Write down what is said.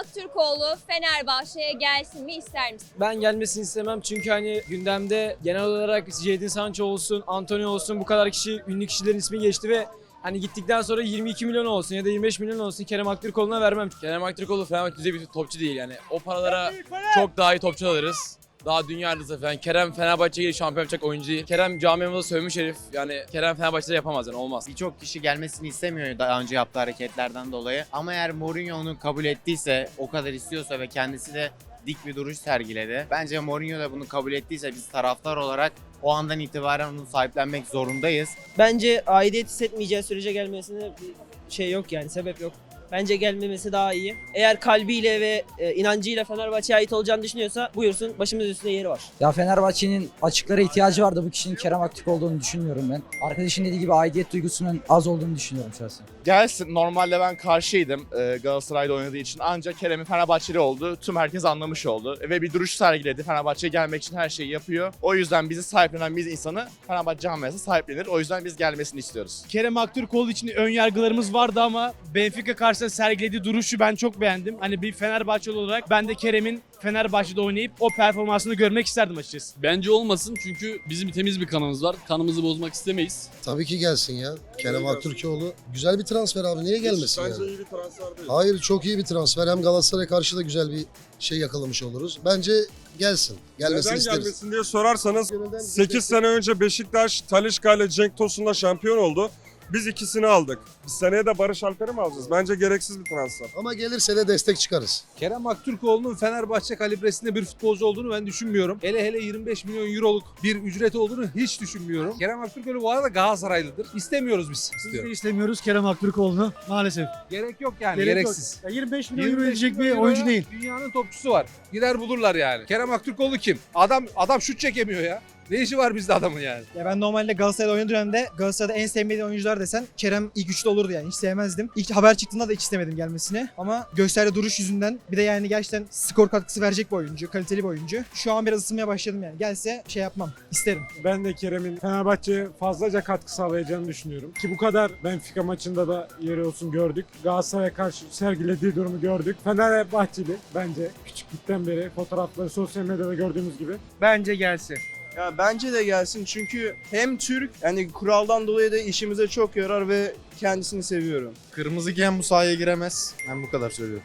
Aktürkoğlu Fenerbahçe'ye gelsin mi ister misin? Ben gelmesini istemem çünkü hani gündemde genel olarak Jadon Sancho olsun, Antonio olsun bu kadar kişi, ünlü kişilerin ismi geçti ve hani gittikten sonra 22 milyon olsun ya da 25 milyon olsun Kerem Aktürkoğlu'na vermem. Kerem Aktürkoğlu Fenerbahçe düzey bir topçu değil yani. O paralara çok daha iyi topçu alırız. Daha dünya yıldızı falan. Kerem Fenerbahçe'yi şampiyon yapacak oyuncu değil. Kerem camiamızda sövmüş herif. Yani Kerem Fenerbahçe'de yapamaz yani olmaz. Birçok kişi gelmesini istemiyor daha önce yaptığı hareketlerden dolayı. Ama eğer Mourinho onu kabul ettiyse, o kadar istiyorsa ve kendisi de dik bir duruş sergiledi. Bence Mourinho da bunu kabul ettiyse biz taraftar olarak o andan itibaren onu sahiplenmek zorundayız. Bence aidiyet hissetmeyeceği sürece gelmesine bir şey yok yani sebep yok. Bence gelmemesi daha iyi. Eğer kalbiyle ve e, inancıyla Fenerbahçe'ye ait olacağını düşünüyorsa buyursun başımız üstünde yeri var. Ya Fenerbahçe'nin açıklara ihtiyacı vardı. Bu kişinin Kerem Aktürk olduğunu düşünmüyorum ben. Arkadaşın dediği gibi aidiyet duygusunun az olduğunu düşünüyorum şahsen. Gelsin. Normalde ben karşıydım e, Galatasaray'da oynadığı için. Ancak Kerem'in Fenerbahçeli oldu. Tüm herkes anlamış oldu. Ve bir duruş sergiledi. Fenerbahçe'ye gelmek için her şeyi yapıyor. O yüzden bizi sahiplenen biz insanı Fenerbahçe camiası sahiplenir. O yüzden biz gelmesini istiyoruz. Kerem Aktürkoğlu için ön yargılarımız vardı ama Benfica karşısında sergilediği duruşu ben çok beğendim. Hani bir Fenerbahçeli olarak ben de Kerem'in Fenerbahçe'de oynayıp o performansını görmek isterdim açıkçası. Bence olmasın çünkü bizim temiz bir kanımız var. Kanımızı bozmak istemeyiz. Tabii ki gelsin ya. Kerem Aktürkoğlu güzel bir transfer abi. Niye gelmesin Bence yani? iyi bir transfer değil. Hayır çok iyi bir transfer. Hem Galatasaray'a karşı da güzel bir şey yakalamış oluruz. Bence gelsin. Gelmesini Neden isteriz. gelmesin diye sorarsanız Gönülden 8 sene önce Beşiktaş Talişka ile Cenk Tosun'la şampiyon oldu. Biz ikisini aldık. Biz seneye de Barış Alper'i mi alacağız? Bence gereksiz bir transfer. Ama gelirse de destek çıkarız. Kerem Aktürkoğlu'nun Fenerbahçe kalibresinde bir futbolcu olduğunu ben düşünmüyorum. Hele hele 25 milyon euroluk bir ücret olduğunu hiç düşünmüyorum. Kerem Aktürkoğlu bu arada Galatasaraylıdır. İstemiyoruz biz. İstiyorum. istemiyoruz Kerem Aktürkoğlu'nu maalesef. Gerek yok yani gereksiz. 25 25 milyon euroya Dünyanın topçusu var. Gider bulurlar yani. Kerem Aktürkoğlu kim? Adam adam şut çekemiyor ya. Ne işi var bizde adamın yani? Ya ben normalde Galatasaray'da oynadığı dönemde Galatasaray'da en sevmediğim oyuncular desen Kerem ilk üçte olurdu yani hiç sevmezdim. İlk haber çıktığında da hiç istemedim gelmesini. Ama gösterdiği duruş yüzünden bir de yani gerçekten skor katkısı verecek bir oyuncu, kaliteli bir oyuncu. Şu an biraz ısınmaya başladım yani. Gelse şey yapmam, isterim. Ben de Kerem'in Fenerbahçe'ye fazlaca katkı sağlayacağını düşünüyorum. Ki bu kadar Benfica maçında da yeri olsun gördük. Galatasaray'a karşı sergilediği durumu gördük. Fenerbahçeli bence küçüklükten beri fotoğrafları sosyal medyada gördüğümüz gibi. Bence gelsin. Ya bence de gelsin çünkü hem Türk yani kuraldan dolayı da işimize çok yarar ve kendisini seviyorum. Kırmızı giyen bu sahaya giremez. Ben bu kadar söylüyorum.